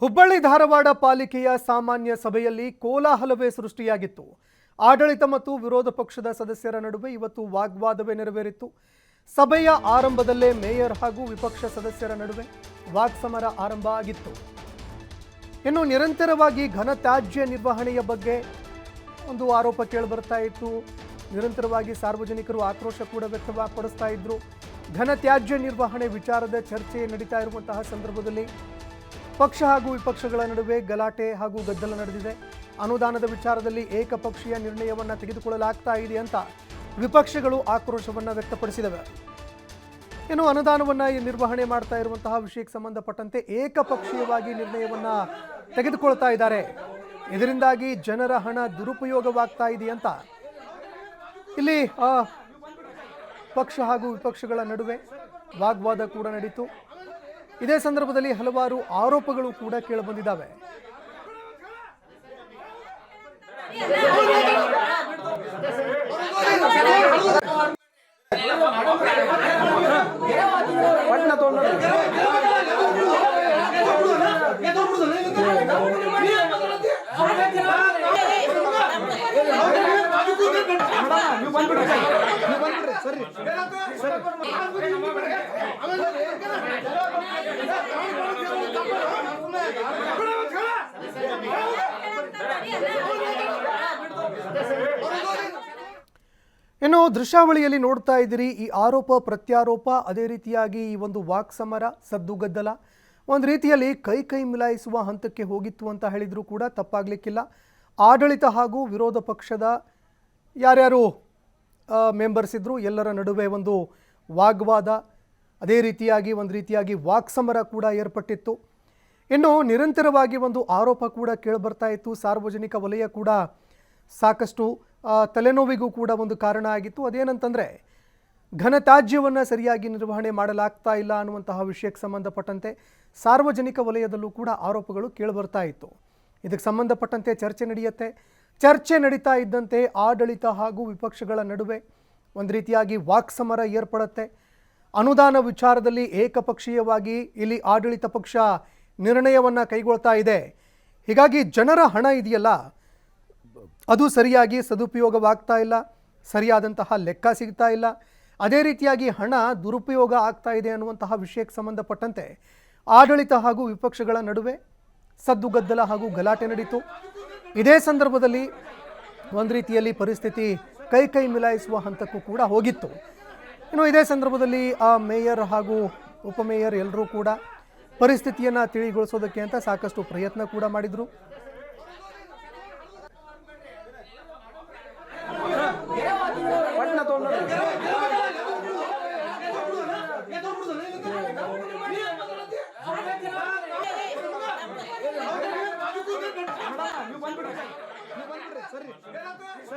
ಹುಬ್ಬಳ್ಳಿ ಧಾರವಾಡ ಪಾಲಿಕೆಯ ಸಾಮಾನ್ಯ ಸಭೆಯಲ್ಲಿ ಕೋಲಾಹಲವೇ ಸೃಷ್ಟಿಯಾಗಿತ್ತು. ಆಡಳಿತ ಮತ್ತು ವಿರೋಧ ಪಕ್ಷದ ಸದಸ್ಯರ ನಡುವೆ ಇವತ್ತು ವಾಗ್ವಾದವೇ ನೆರವೇರಿತ್ತು. ಸಭೆಯ ಆರಂಭದಲ್ಲೇ ಮೇಯರ್ ಹಾಗೂ ವಿಪಕ್ಷ ಸದಸ್ಯರ ನಡುವೆ ವಾಕ್ಸಮರ ಆರಂಭ ಆಗಿತ್ತು. ಇನ್ನು ನಿರಂತರವಾಗಿ ಘನತ್ಯಾಜ್ಯ ನಿರ್ವಹಣೆಯ ಬಗ್ಗೆ ಒಂದು ಆರೋಪ ಕೇಳಿಬರ್ತಾ ಇತ್ತು. ನಿರಂತರವಾಗಿ ಸಾರ್ವಜನಿಕರು ಆಕ್ರೋಶ ಕೂಡ ವ್ಯಕ್ತಪಡಿಸ್ತಾ ಇದ್ರು. ಘನತ್ಯಾಜ್ಯ ನಿರ್ವಹಣೆ ವಿಚಾರದ ಚರ್ಚೆ ನಡೀತಾ ಇರುವಂತಹ ಸಂದರ್ಭದಲ್ಲಿ ಪಕ್ಷ ಹಾಗೂ ವಿಪಕ್ಷಗಳ ನಡುವೆ ಗಲಾಟೆ ಹಾಗೂ ಗದ್ದಲ ನಡೆದಿದೆ. ಅನುದಾನದ ವಿಚಾರದಲ್ಲಿ ಏಕಪಕ್ಷೀಯ ನಿರ್ಣಯವನ್ನು ತೆಗೆದುಕೊಳ್ಳಲಾಗ್ತಾ ಇದೆ ಅಂತ ವಿಪಕ್ಷಗಳು ಆಕ್ರೋಶವನ್ನು ವ್ಯಕ್ತಪಡಿಸಿದವೆ. ಇನ್ನು ಅನುದಾನವನ್ನು ನಿರ್ವಹಣೆ ಮಾಡ್ತಾ ಇರುವಂತಹ ವಿಷಯಕ್ಕೆ ಸಂಬಂಧಪಟ್ಟಂತೆ ಏಕಪಕ್ಷೀಯವಾಗಿ ನಿರ್ಣಯವನ್ನ ತೆಗೆದುಕೊಳ್ತಾ ಇದ್ದಾರೆ. ಇದರಿಂದಾಗಿ ಜನರ ಹಣ ದುರುಪಯೋಗವಾಗ್ತಾ ಇದೆ ಅಂತ. ಇಲ್ಲಿ ಪಕ್ಷ ಹಾಗೂ ವಿಪಕ್ಷಗಳ ನಡುವೆ ವಾಗ್ವಾದ ಕೂಡ ನಡೀತು. ಇದೇ ಸಂದರ್ಭದಲ್ಲಿ ಹಲವಾರು ಆರೋಪಗಳು ಕೂಡ ಕೇಳಿಬಂದಿದ್ದಾವೆ. ಇನ್ನು ದೃಶ್ಯಾವಳಿಯಲ್ಲಿ ನೋಡ್ತಾ ಇದ್ದೀರಿ. ಈ ಆರೋಪ, ಪ್ರತ್ಯಾರೋಪ, ಅದೇ ರೀತಿಯಾಗಿ ಈ ಒಂದು ವಾಕ್ ಸಮರ ಸದ್ದುಗದ್ದಲ ಒಂದು ರೀತಿಯಲ್ಲಿ ಕೈ ಕೈ ಮಿಲಾಯಿಸುವ ಹಂತಕ್ಕೆ ಹೋಗಿತ್ತು ಅಂತ ಹೇಳಿದರೂ ಕೂಡ ತಪ್ಪಾಗಲಿಕ್ಕಿಲ್ಲ. ಆಡಳಿತ ಹಾಗೂ ವಿರೋಧ ಪಕ್ಷದ ಯಾರ್ಯಾರು ಮೆಂಬರ್ಸ್ ಇದ್ದರು ಎಲ್ಲರ ನಡುವೆ ಒಂದು ವಾಗ್ವಾದ, ಅದೇ ರೀತಿಯಾಗಿ, ಒಂದು ರೀತಿಯಾಗಿ ವಾಕ್ ಸಮರ ಕೂಡ ಏರ್ಪಟ್ಟಿತ್ತು. ಇನ್ನು ನಿರಂತರವಾಗಿ ಒಂದು ಆರೋಪ ಕೂಡ ಕೇಳಿಬರ್ತಾ ಇತ್ತು. ಸಾರ್ವಜನಿಕ ವಲಯ ಕೂಡ ಸಾಕಷ್ಟು ತಲೆನೋವಿಗೂ ಕೂಡ ಒಂದು ಕಾರಣ ಆಗಿತ್ತು. ಅದೇನಂತಂದರೆ, ಘನತ್ಯಾಜ್ಯವನ್ನು ಸರಿಯಾಗಿ ನಿರ್ವಹಣೆ ಮಾಡಲಾಗ್ತಾ ಇಲ್ಲ ಅನ್ನುವಂತಹ ವಿಷಯಕ್ಕೆ ಸಂಬಂಧಪಟ್ಟಂತೆ ಸಾರ್ವಜನಿಕ ವಲಯದಲ್ಲೂ ಕೂಡ ಆರೋಪಗಳು ಕೇಳಿಬರ್ತಾ ಇತ್ತು. ಇದಕ್ಕೆ ಸಂಬಂಧಪಟ್ಟಂತೆ ಚರ್ಚೆ ನಡೆಯುತ್ತೆ. ಚರ್ಚೆ ನಡೀತಾ ಇದ್ದಂತೆ ಆಡಳಿತ ಹಾಗೂ ವಿಪಕ್ಷಗಳ ನಡುವೆ ಒಂದು ರೀತಿಯಾಗಿ ವಾಕ್ಸಮರ ಏರ್ಪಡುತ್ತೆ. ಅನುದಾನ ವಿಚಾರದಲ್ಲಿ ಏಕಪಕ್ಷೀಯವಾಗಿ ಇಲ್ಲಿ ಆಡಳಿತ ಪಕ್ಷ ನಿರ್ಣಯವನ್ನು ಕೈಗೊಳ್ತಾ ಇದೆ. ಹೀಗಾಗಿ ಜನರ ಹಣ ಇದೆಯಲ್ಲ ಅದು ಸರಿಯಾಗಿ ಸದುಪಯೋಗವಾಗ್ತಾ ಇಲ್ಲ, ಸರಿಯಾದಂತಹ ಲೆಕ್ಕ ಸಿಗ್ತಾ ಇಲ್ಲ. ಅದೇ ರೀತಿಯಾಗಿ ಹಣ ದುರುಪಯೋಗ ಆಗ್ತಾ ಇದೆ ಅನ್ನುವಂತಹ ವಿಷಯಕ್ಕೆ ಸಂಬಂಧಪಟ್ಟಂತೆ ಆಡಳಿತ ಹಾಗೂ ವಿಪಕ್ಷಗಳ ನಡುವೆ ಸದ್ದುಗದ್ದಲ ಹಾಗೂ ಗಲಾಟೆ ನಡೀತು. ಇದೇ ಸಂದರ್ಭದಲ್ಲಿ ಒಂದು ರೀತಿಯಲ್ಲಿ ಪರಿಸ್ಥಿತಿ ಕೈ ಕೈ ಮಿಲಾಯಿಸುವ ಹಂತಕ್ಕೂ ಕೂಡ ಹೋಗಿತ್ತು. ಇನ್ನು ಇದೇ ಸಂದರ್ಭದಲ್ಲಿ ಆ ಮೇಯರ್ ಹಾಗೂ ಉಪಮೇಯರ್ ಎಲ್ಲರೂ ಕೂಡ ಪರಿಸ್ಥಿತಿಯನ್ನು ತಿಳಿಗೊಳಿಸೋದಕ್ಕೆ ಅಂತ ಸಾಕಷ್ಟು ಪ್ರಯತ್ನ ಕೂಡ ಮಾಡಿದರು.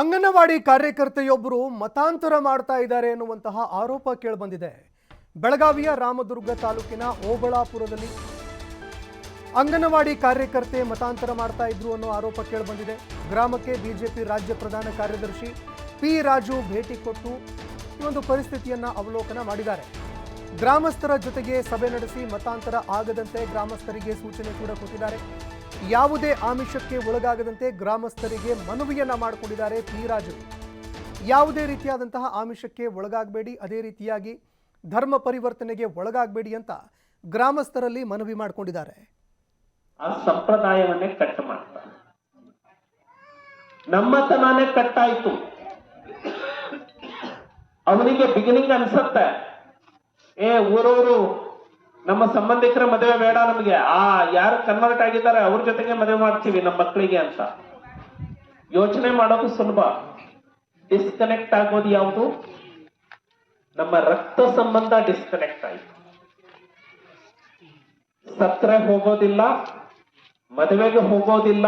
ಅಂಗನವಾಡಿ ಕಾರ್ಯಕರ್ತೆಯೊಬ್ಬರು ಮತಾಂತರ ಮಾಡ್ತಾ ಇದ್ದಾರೆ ಎನ್ನುವಂತಹ ಆರೋಪ ಕೇಳಿಬಂದಿದೆ. ಬೆಳಗಾವಿಯ ರಾಮದುರ್ಗ ತಾಲೂಕಿನ ಓಬಳಾಪುರದಲ್ಲಿ ಅಂಗನವಾಡಿ ಕಾರ್ಯಕರ್ತೆ ಮತಾಂತರ ಮಾಡ್ತಾ ಇದ್ರು ಅನ್ನೋ ಆರೋಪ ಕೇಳಿಬಂದಿದೆ. ಗ್ರಾಮಕ್ಕೆ ಬಿಜೆಪಿ ರಾಜ್ಯ ಪ್ರಧಾನ ಕಾರ್ಯದರ್ಶಿ ಪಿ ರಾಜು ಭೇಟಿ ಕೊಟ್ಟು ಈ ಒಂದು ಪರಿಸ್ಥಿತಿಯನ್ನ ಅವಲೋಕನ ಮಾಡಿದ್ದಾರೆ. ಗ್ರಾಮಸ್ಥರ ಜೊತೆಗೆ ಸಭೆ ನಡೆಸಿ ಮತಾಂತರ ಆಗದಂತೆ ಗ್ರಾಮಸ್ಥರಿಗೆ ಸೂಚನೆ ಕೂಡ ಕೊಟ್ಟಿದ್ದಾರೆ. ಯಾವುದೇ ಆಮಿಷಕ್ಕೆ ಒಳಗಾಗದಂತೆ ಗ್ರಾಮಸ್ಥರಿಗೆ ಮನವಿಯನ್ನ ಮಾಡಿಕೊಂಡಿದ್ದಾರೆ ಪಿ ರಾಜು ಯಾವುದೇ ರೀತಿಯಾದಂತಹ ಆಮಿಷಕ್ಕೆ ಒಳಗಾಗಬೇಡಿ, ಅದೇ ರೀತಿಯಾಗಿ ಧರ್ಮ ಪರಿವರ್ತನೆಗೆ ಒಳಗಾಗಬೇಡಿ ಅಂತ ಗ್ರಾಮಸ್ಥರಲ್ಲಿ ಮನವಿ ಮಾಡಿಕೊಂಡಿದ್ದಾರೆ. ಆ ಸಂಪ್ರದಾಯವನ್ನೇ ಕಟ್ ಮಾಡ್ತಾರೆ. ನಮ್ಮತನಾನೇ ಕಟ್ಟಾಯ್ತು. ಅವನಿಗೆ ಬಿಗಿನಿಂಗ್ ಅನ್ಸತ್ತೆ. ಏ, ಊರವರು ನಮ್ಮ ಸಂಬಂಧಿಕರ ಮದುವೆ ಬೇಡ ನಮಗೆ. ಆ, ಯಾರು ಕನ್ವರ್ಟ್ ಆಗಿದ್ದಾರೆ ಅವ್ರ ಜೊತೆಗೆ ಮದುವೆ ಮಾಡ್ತೀವಿ ನಮ್ಮ ಮಕ್ಕಳಿಗೆ ಅಂತ. ಯೋಚನೆ ಮಾಡೋದು ಸುಲಭ. ಡಿಸ್ಕನೆಕ್ಟ್ ಆಗೋದು ಯಾವುದು? ನಮ್ಮ ರಕ್ತ ಸಂಬಂಧ ಡಿಸ್ಕನೆಕ್ಟ್ ಆಯ್ತು. ಸತ್ರೆ ಹೋಗೋದಿಲ್ಲ, ಮದುವೆಗೆ ಹೋಗೋದಿಲ್ಲ.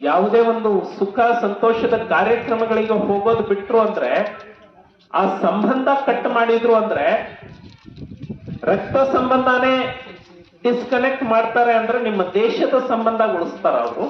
ಯಾವುದೇ ಒಂದು ಸುಖ, ಸಂತೋಷದ ಕಾರ್ಯಕ್ರಮಗಳಿಗೆ ಹೋಗೋದು ಬಿಟ್ರು ಅಂದ್ರೆ, ಆ ಸಂಬಂಧ ಕಟ್ ಮಾಡಿದ್ರು ಅಂದ್ರೆ ರಕ್ತ ಸಂಬಂಧನೇ ಡಿಸ್ಕನೆಕ್ಟ್ ಮಾಡ್ತಾರೆ ಅಂದ್ರೆ ನಿಮ್ಮ ದೇಶದ ಸಂಬಂಧ ಉಳಿಸ್ತಾರ ಅವರು.